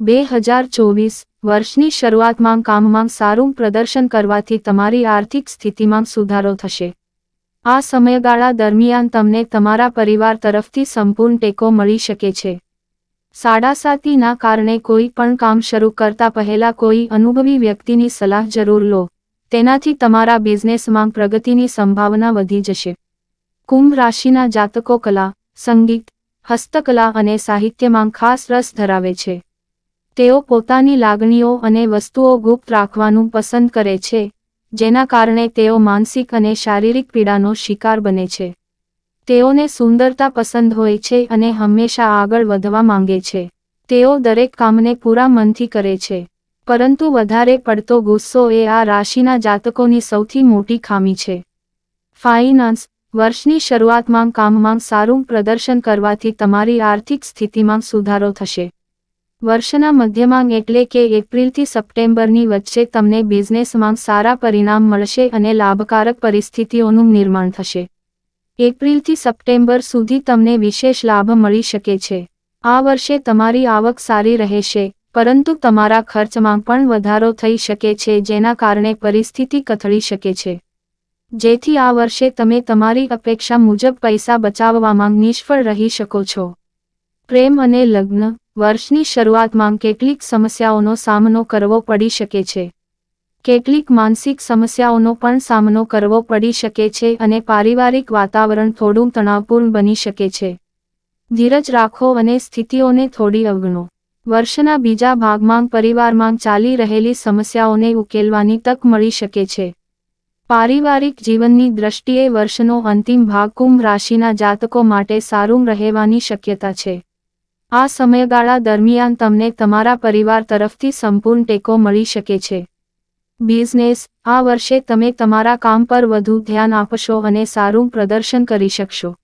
બે હજાર ચોવીસ વર્ષની શરૂઆતમાં કામમાં સારું પ્રદર્શન કરવાથી તમારી આર્થિક સ્થિતિમાં સુધારો થશે. આ સમયગાળા દરમિયાન તમને તમારા પરિવાર તરફથી સંપૂર્ણ ટેકો મળી શકે છે. સાડાસાતીના કારણે કોઈ પણ કામ શરૂ કરતા પહેલા કોઈ અનુભવી વ્યક્તિની સલાહ જરૂર લો. તેનાથી તમારા બિઝનેસમાં પ્રગતિની સંભાવના વધી જશે. કુંભ રાશિના જાતકો કલા, સંગીત, હસ્તકલા અને સાહિત્યમાં ખાસ રસ ધરાવે છે. તેઓ પોતાની લાગણીઓ અને વસ્તુઓ ગુપ્ત રાખવાનું પસંદ કરે છે, જેના કારણે તેઓ માનસિક અને શારીરિક પીડાનો શિકાર બને છે. તેઓને સુંદરતા પસંદ હોય છે અને હંમેશા આગળ વધવા માંગે છે. તેઓ દરેક કામને પૂરા મનથી કરે છે. પરંતુ વધારે પડતો ગુસ્સો એ આ રાશિના જાતકોની સૌથી મોટી ખામી છે. ફાઇનાન્સ, વર્ષની શરૂઆતમાં કામમાં સારું પ્રદર્શન કરવાથી તમારી આર્થિક સ્થિતિમાં સુધારો થશે. વર્ષના મધ્યમાં એટલે કે એપ્રિલથી સપ્ટેમ્બરની વચ્ચે તમને બિઝનેસમાં સારા પરિણામ મળશે અને લાભકારક પરિસ્થિતિઓનું નિર્માણ થશે. એપ્રિલથી સપ્ટેમ્બર સુધી તમને વિશેષ લાભ મળી શકે છે. આ વર્ષે તમારી આવક સારી રહેશે, પરંતુ તમારા ખર્ચમાં પણ વધારો થઈ શકે છે જેના કારણે પરિસ્થિતિ કથળી શકે છે. જેથી આ વર્ષે તમે તમારી અપેક્ષા મુજબ પૈસા બચાવવામાં નિષ્ફળ રહી શકો છો. પ્રેમ અને લગ્ન, વર્ષની શરૂઆતમાં કેટલીક સમસ્યાઓનો સામનો કરવો પડી શકે છે. કેટલીક માનસિક સમસ્યાઓનો પણ સામનો કરવો પડી શકે છે અને પારિવારિક વાતાવરણ થોડું તણાવપૂર્ણ બની શકે છે. ધીરજ રાખો અને સ્થિતિઓને થોડી અવગણો. વર્ષના બીજા ભાગમાં પરિવારમાં ચાલી રહેલી સમસ્યાઓને ઉકેલવાની તક મળી શકે છે. પારિવારિક જીવનની દ્રષ્ટિએ વર્ષનો અંતિમ ભાગ કુંભ રાશિના જાતકો માટે સારું રહેવાની શક્યતા છે. આ સમયગાળા દરમિયાન તમને તમારા પરિવાર તરફથી સંપૂર્ણ ટેકો મળી શકે છે. બિઝનેસ, આ વર્ષે તમે તમારા કામ પર વધુ ધ્યાન આપશો અને સારું પ્રદર્શન કરી શકશો.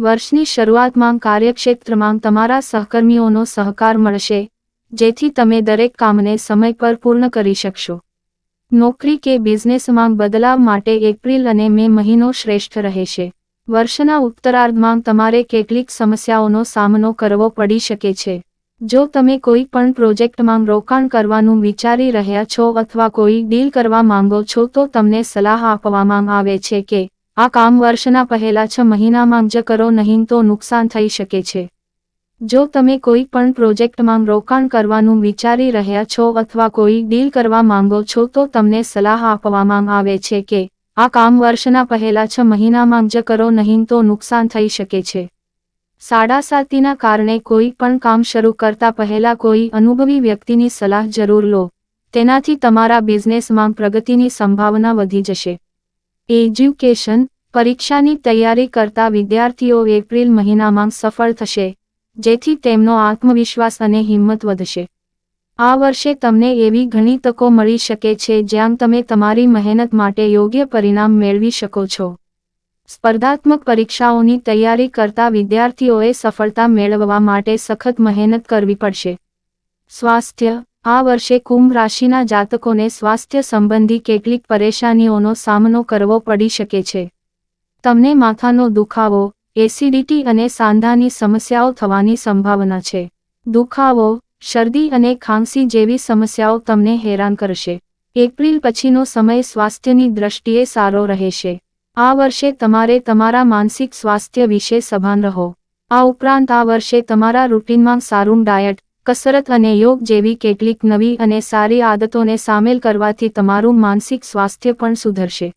વર્ષની શરૂઆતમાં કાર્યક્ષેત્રમાં તમારા સહકર્મીઓનો સહકાર મળશે, જેથી તમે દરેક કામને સમય પર પૂર્ણ કરી શકશો. નોકરી કે બિઝનેસમાં બદલાવ માટે એપ્રિલ અને મે મહિનો શ્રેષ્ઠ રહેશે. વર્ષના ઉત્તરાર્ધમાં તમારે કેટલીક સમસ્યાઓનો સામનો કરવો પડી શકે છે. જો તમે કોઈ પણ પ્રોજેક્ટમાં રોકાણ કરવાનું વિચારી રહ્યા છો અથવા કોઈ ડીલ કરવા માંગો છો તો તમને સલાહ આપવામાં આવે છે કે, આ કામ વર્ષના પહેલા છ મહિનામાં જ કરો નહીં તો નુકસાન થઈ શકે છે. જો તમે કોઈ પણ પ્રોજેક્ટમાં રોકાણ કરવાનું વિચારી રહ્યા છો અથવા કોઈ ડીલ કરવા માંગો છો તો તમને સલાહ આપવામાં આવે છે કે આ કામ વર્ષના પહેલા છ મહિનામાં જ કરો, નહીં તો નુકસાન થઈ શકે છે. સાડાસાતીના કારણે કોઈ પણ કામ શરૂ કરતા પહેલા કોઈ અનુભવી વ્યક્તિની સલાહ જરૂર લો. તેનાથી તમારા બિઝનેસમાં પ્રગતિની સંભાવના વધી જશે. એજ્યુકેશન, પરીક્ષાની તૈયારી કરતા વિદ્યાર્થીઓ એપ્રિલ મહિનામાં સફળ થશે, જેથી તેમનો આત્મવિશ્વાસ અને હિંમત વધશે. આ વર્ષે તમને એવી ઘણી તકો મળી શકે છે જ્યાં તમે તમારી મહેનત માટે યોગ્ય પરિણામ મેળવી શકો છો. સ્પર્ધાત્મક પરીક્ષાઓની તૈયારી કરતા વિદ્યાર્થીઓએ સફળતા મેળવવા માટે સખત મહેનત કરવી પડશે. સ્વાસ્થ્ય. આ વર્ષે કુંભ રાશિના જાતકોને સ્વાસ્થ્ય સંબંધી કેટલીક પરેશાનીઓનો સામનો કરવો પડી શકે છે. તમને માથાનો દુખાવો, એસિડિટી અને સાંધાની સમસ્યાઓ થવાની સંભાવના છે. દુખાવો. શરદી અને ખાંસી જેવી સમસ્યાઓ તમને હેરાન કરશે. એપ્રિલ પછીનો સમય સ્વાસ્થ્યની દ્રષ્ટિએ સારો રહેશે. આ વર્ષે તમારે તમારા માનસિક સ્વાસ્થ્ય વિશે સભાન રહો. આ ઉપરાંત આ વર્ષે તમારા રૂટીનમાં સારું ડાયટ, કસરત અને યોગ જેવી કેટલીક નવી અને સારી આદતોને સામેલ કરવાથી તમારું માનસિક સ્વાસ્થ્ય પણ સુધરશે.